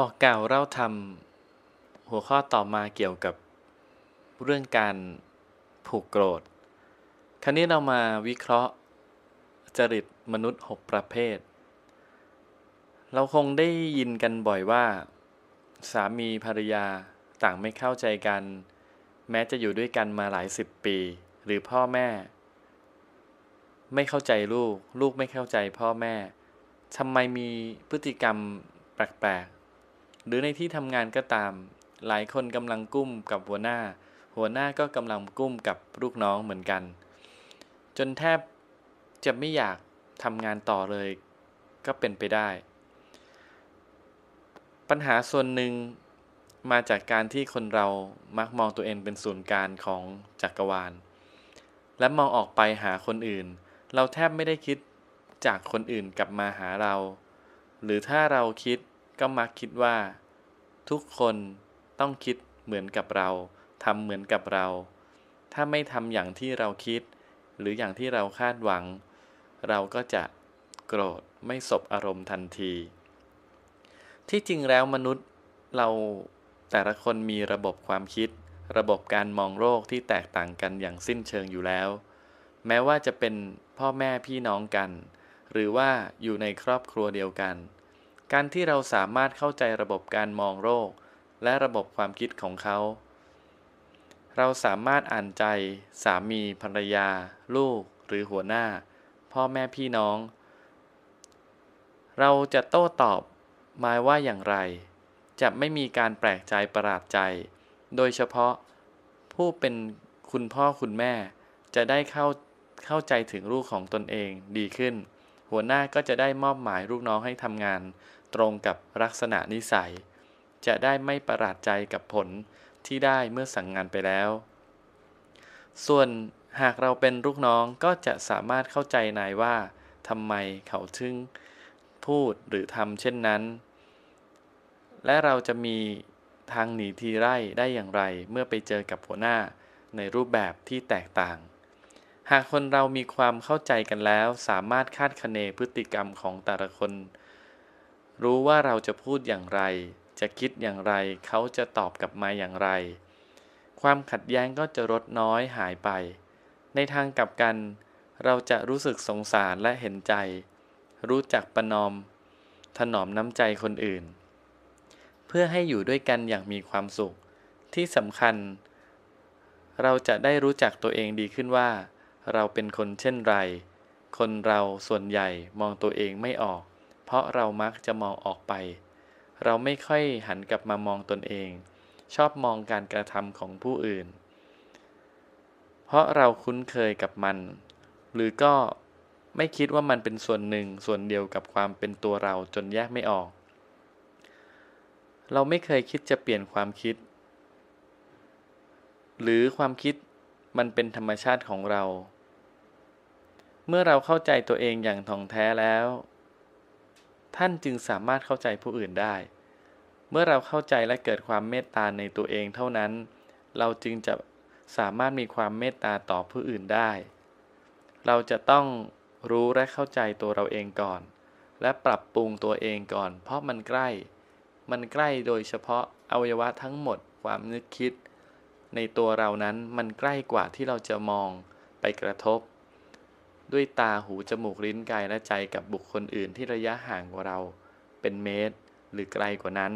บอกกล่าวเล่าทำหัวข้อต่อมาเกี่ยวกับเรื่องการผูกโกรธ คราวนี้เรามาวิเคราะห์ จริตมนุษย์ 6 ประเภท เราคงได้ยินกันบ่อยว่า สามีภรรยาต่างไม่เข้าใจกัน แม้จะอยู่ด้วยกันมาหลายสิบปี หรือพ่อแม่ ไม่เข้าใจลูก ลูกไม่เข้าใจพ่อแม่ทำไมมีพฤติกรรมแปลก หรือในที่ทำงานก็ตาม หลายคนกำลังกุ้มกับหัวหน้า หัวหน้าก็กำลังกุ้มกับลูกน้องเหมือนกัน จนแทบจะไม่อยากทำงานต่อเลย ก็เป็นไปได้ ปัญหาส่วนหนึ่งมาจากการที่คนเรามักมองตัวเองเป็นศูนย์กลางของจักรวาล และมองออกไปหาคนอื่น เราแทบไม่ได้คิดจากคนอื่นกลับมาหาเรา หรือถ้าเราคิด ก็มักคิดว่า ทุกคนต้องคิดเหมือนกับเราทำเหมือนกับเรา ถ้าไม่ทำอย่างที่เราคิด หรืออย่างที่เราคาดหวัง เราก็จะโกรธไม่สบอารมณ์ทันที ที่จริงแล้วมนุษย์เราแต่ละคนมีระบบความคิด ระบบการมองโลกที่แตกต่างกันอย่างสิ้นเชิงอยู่แล้ว แม้ว่าจะเป็นพ่อแม่พี่น้องกัน หรือว่าอยู่ในครอบครัวเดียวกัน การที่เราสามารถเข้าใจระบบการมองโลกและระบบความคิดของเขา เราสามารถอ่านใจ สามีภรรยา ลูก หรือหัวหน้า พ่อแม่พี่น้อง เราจะโต้ตอบหมายว่าอย่างไร จะไม่มีการแปลกใจประหลาดใจ โดยเฉพาะ ผู้เป็นคุณพ่อคุณแม่ จะได้เข้าเข้าใจถึงลูกของตนเองดีขึ้น หัวหน้าก็จะได้มอบหมายลูกน้องให้ทำงาน ตรงกับลักษณะนิสัย จะได้ไม่ประหลาดใจกับผลที่ได้เมื่อสั่งงานไปแล้ว ส่วนหากเราเป็นลูกน้องก็จะสามารถเข้าใจนายว่าทำไมเขาถึงพูดหรือทำเช่นนั้น และเราจะมีทางหนีทีไร่ได้อย่างไรเมื่อไปเจอกับหัวหน้าในรูปแบบที่แตกต่าง หากคนเรามีความเข้าใจกันแล้ว สามารถคาดคะเนพฤติกรรมของแต่ละคน รู้ว่าเราจะพูดอย่างไร จะคิดอย่างไร เขาจะตอบกลับมาอย่างไร ความขัดแย้งก็จะลดน้อยหายไป ในทางกลับกัน เราจะรู้สึกสงสารและเห็นใจ รู้จักประนอม ถนอมน้ำใจคนอื่น เพื่อให้อยู่ด้วยกันอย่างมีความสุข ที่สำคัญ เราจะได้รู้จักตัวเองดีขึ้นว่า เราเป็นคนเช่นไร คนเราส่วนใหญ่มองตัวเองไม่ออก ราะเรามักจะมองออกไป เราไม่ค่อยหันกลับมามองตนเอง ชอบมองการกระทำของผู้อื่น เพราะเราคุ้นเคยกับมัน หรือก็ไม่คิดว่ามันเป็นส่วนหนึ่งส่วนเดียวกับความเป็นตัวเราจนแยกไม่ออก เราไม่เคยคิดจะเปลี่ยนความคิด หรือความคิดมันเป็นธรรมชาติของเรา เมื่อเราเข้าใจตัวเองอย่างท่องแท้แล้ว ท่านจึงสามารถเข้าใจผู้อื่นได้ เมื่อเราเข้าใจและเกิดความเมตตาในตัวเองเท่านั้น เราจึงจะสามารถมีความเมตตาต่อผู้อื่นได้ เราจะต้องรู้และเข้าใจตัวเราเองก่อน และปรับปรุงตัวเองก่อน เพราะมันใกล้ มันใกล้โดยเฉพาะอวัยวะทั้งหมดความนึกคิด ในตัวเรานั้นมันใกล้กว่าที่เราจะมองไปกระทบ ด้วยตาหูจมูกลิ้นกายและใจกับบุคคลอื่นที่ระยะห่างกว่าเรา เป็นเมตร หรือไกลกว่านั้น